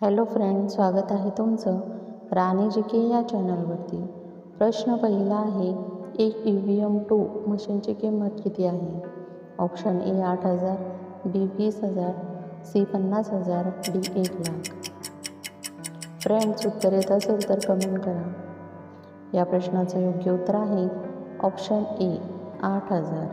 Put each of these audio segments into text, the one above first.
Hello friend स्वागत आहे तुमचं राणी जी के या चॅनलवरती. प्रश्न पहिला आहे एक ई व्ही एम टू मशीनची किंमत किती आहे? ऑप्शन ए आठ हजार बी वीस हजार सी पन्नास हजार डी एक लाख. फ्रेंड्स उत्तर येत असेल तर कमेंट करा. या प्रश्नाचं योग्य उत्तर आहे ऑप्शन ए आठ हजार.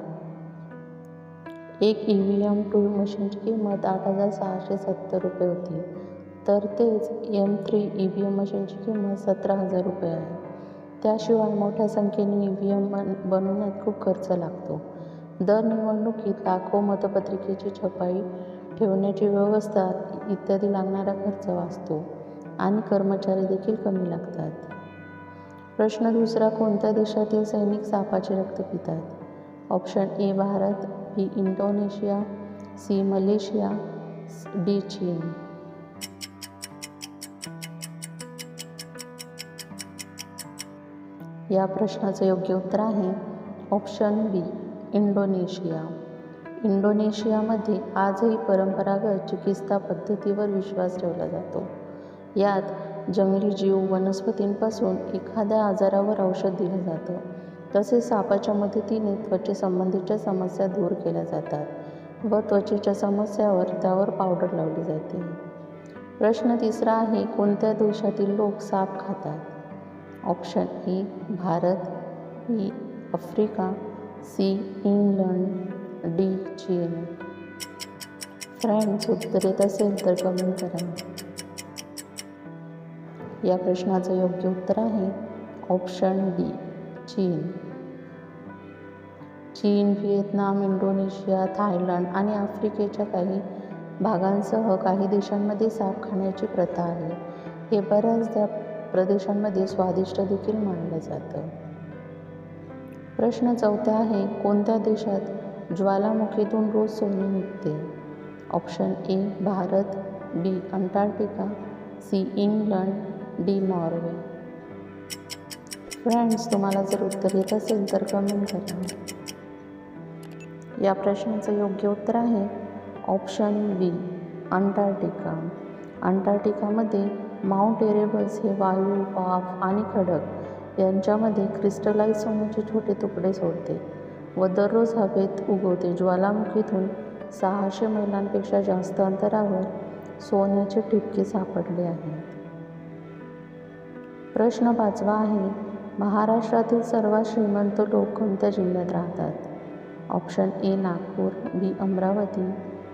एक ई व्ही एम टू मशीनची किंमत आठ हजार सहाशे सत्तर रुपये होती. तर तेच M three E V M मशीनची किंमत सतरा हजार रुपये आहे. त्याशिवाय मोठ्या संख्येने ई व्ही एम बन बनवण्यात खूप खर्च लागतो. दर निवडणुकीत लाखो मतपत्रिकेची छपाई ठेवण्याची व्यवस्था इत्यादी लागणारा खर्च वाचतो आणि कर्मचारी देखील कमी लागतात. प्रश्न दुसरा कोणत्या देशातील सैनिक सापाचे रक्त पितात? Option A Bharat B Indonesia C Malaysia D चीन. या प्रश्नाचं योग्य उत्तर आहे ऑप्शन बी इंडोनेशिया इंडोनेशियामध्ये आजही परंपरागत चिकित्सा पद्धतीवर विश्वास ठेवला जातो. यात जंगली जीव वनस्पतींपासून एखाद्या आजारावर औषध दिलं जातं. तसेच सापाच्या मदतीने त्वचेसंबंधीच्या समस्या दूर केल्या जातात व त्वचेच्या समस्यावर त्यावर पावडर लावली जाते. प्रश्न तिसरा आहे कोणत्या देशातील लोक साप खातात? Option A Bharat B Africa C England D चीन. फ्रेंड्स उत्तर येत असेल तर कमेंट करा. या प्रश्नाचं योग्य उत्तर आहे ऑप्शन डी चीन. चीन व्हिएतनाम इंडोनेशिया थायलंड आणि आफ्रिकेच्या काही भागांसह काही देशांमध्ये साप खाण्याची प्रथा आहे. हे बऱ्याचदा प्रदेशांमध्ये स्वादिष्ट देखील मानलं जातं. प्रश्न चौथा आहे कोणत्या देशात ज्वालामुखीतून रोज सोने निघते? Option A Bharat B Antarctica C England D Norway. Friends तुम्हाला जर उत्तर येत असेल तर कमेंट करा. या प्रश्नाचं योग्य उत्तर आहे ऑप्शन बी अंटार्क्टिका. अंटार्क्टिकामध्ये माउंट एरेबस हे वायू वाफ आणि खडक यांच्यामध्ये क्रिस्टलाइज सोन्याचे छोटे तुकडे सोडते व दररोज हवेत उगवते ज्वालामुखीतून सहाशे मैलांपेक्षा जास्त अंतरावर सोन्याचे ठिपके सापडले आहेत. प्रश्न पाचवा आहे महाराष्ट्रातील सर्वात श्रीमंत लोक कोणत्या जिल्ह्यात राहतात? Option A Nagpur B Amravati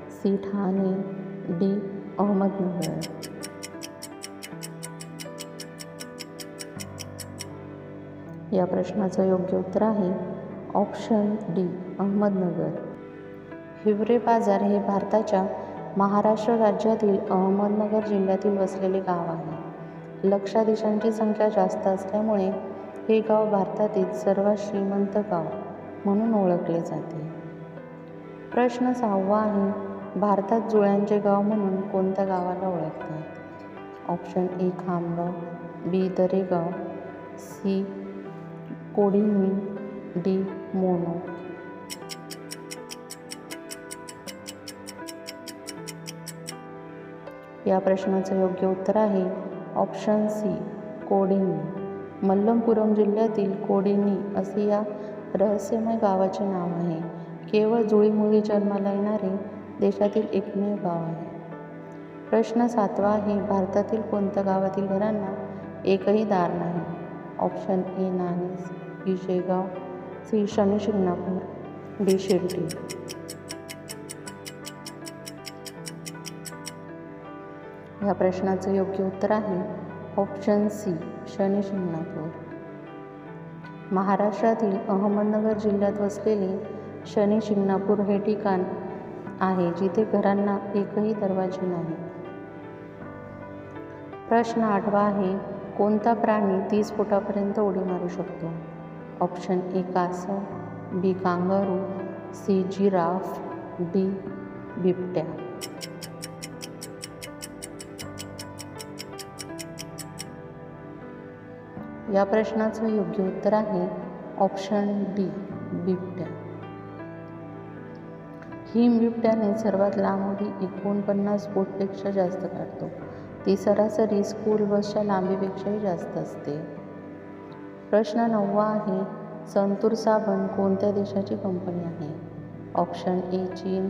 C Thane D Ahmednagar. या प्रश्नाचं योग्य उत्तर आहे ऑप्शन डी अहमदनगर. हिवरे बाजार हे भारताच्या महाराष्ट्र राज्यातील अहमदनगर जिल्ह्यातील वसलेले गाव आहे. लक्षाधीशांची संख्या जास्त असल्यामुळे हे गाव भारतातील सर्वात श्रीमंत गाव म्हणून ओळखले जाते. प्रश्न सहावा आहे भारतात जुळ्यांचे गाव म्हणून कोणत्या गावाला ओळखतात? Option A Khamgaon B Daregaon C Kodini D Mono. या प्रश्नाचं योग्य उत्तर आहे ऑप्शन सी कोडिनी मल्लमपुरम जिल्ह्यातील कोडिनी असे या रहस्यमय गावाचे नाव आहे. केवळ जुळीमुळी जन्माला येणारे देशातील एकमेव गाव आहे. प्रश्न सातवा आहे भारतातील कोणत्या गावातील घरांना एकही दार नाही? Option A Nanis. B Shegaon C Shani Shingnapur D Shirdi या प्रश्नाचं योग्य उत्तर आहे ऑप्शन सी शनी शिंगणापूर. महाराष्ट्रातील अहमदनगर जिल्ह्यात वसलेले शनी शिंगणापूर हे ठिकाण आहे जिथे घरांना एकही दरवाजे नाही. प्रश्न आठवा आहे कोणता प्राणी तीस फुटापर्यंत उडी मारू शकतो? ऑप्शन ए कासव B kangaroo C giraffe D बिबट्या. या प्रश्नाचं योग्य उत्तर आहे ऑप्शन डी बिबट्या. हिम बिबट्याने सर्वात लांब उडी एकोणपन्नास फूटपेक्षा जास्त काढतो. ती सरासरी स्कूल बसच्या लांबीपेक्षाही जास्त असते. प्रश्न नववा आहे संतूर साबण कोणत्या देशाची कंपनी आहे? ऑप्शन ए चीन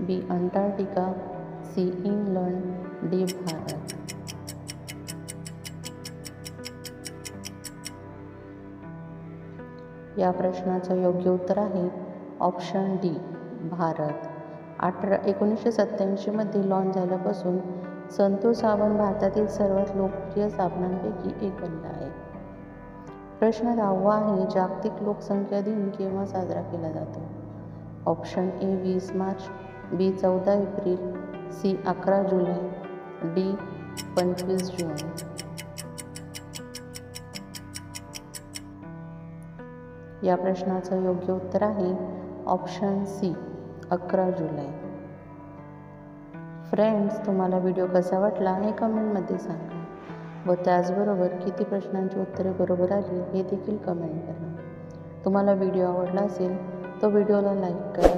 B Antarctica C England D Bharat. या प्रश्नाचं योग्य उत्तर आहे ऑप्शन डी भारत. अठरा एकोणीसशे सत्त्याऐंशीमध्ये लॉन्च झाल्यापासून संतूर साबण भारतातील सर्वात लोकप्रिय साबणांपैकी एक बनला आहे. प्रश्न दहावा आहे जागतिक लोकसंख्या दिन केव्हा साजरा केला जातो? ऑप्शन ए वीस मार्च बी चौदा एप्रिल सी अकरा जुलै डी पंचवीस जून. या प्रश्नाचं योग्य उत्तर आहे ऑप्शन सी अकरा जुलै. फ्रेंड्स तुम्हाला व्हिडिओ कसा वाटला हे कमेंटमध्ये सांगा. व त्याचबरोबर किती प्रश्नांची उत्तरे बरोबर आली हे देखील कमेंट करा. तुम्हाला व्हिडिओ आवडला असेल तर व्हिडिओला लाईक करा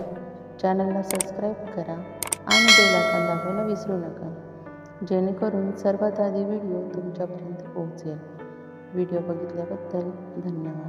चॅनलला सबस्क्राईब करा आणि बेल आयकॉन दाबायला विसरू नका. जेणेकरून सर्वात आधी व्हिडिओ तुमच्यापर्यंत पोहोचेल. व्हिडिओ बघितल्याबद्दल धन्यवाद.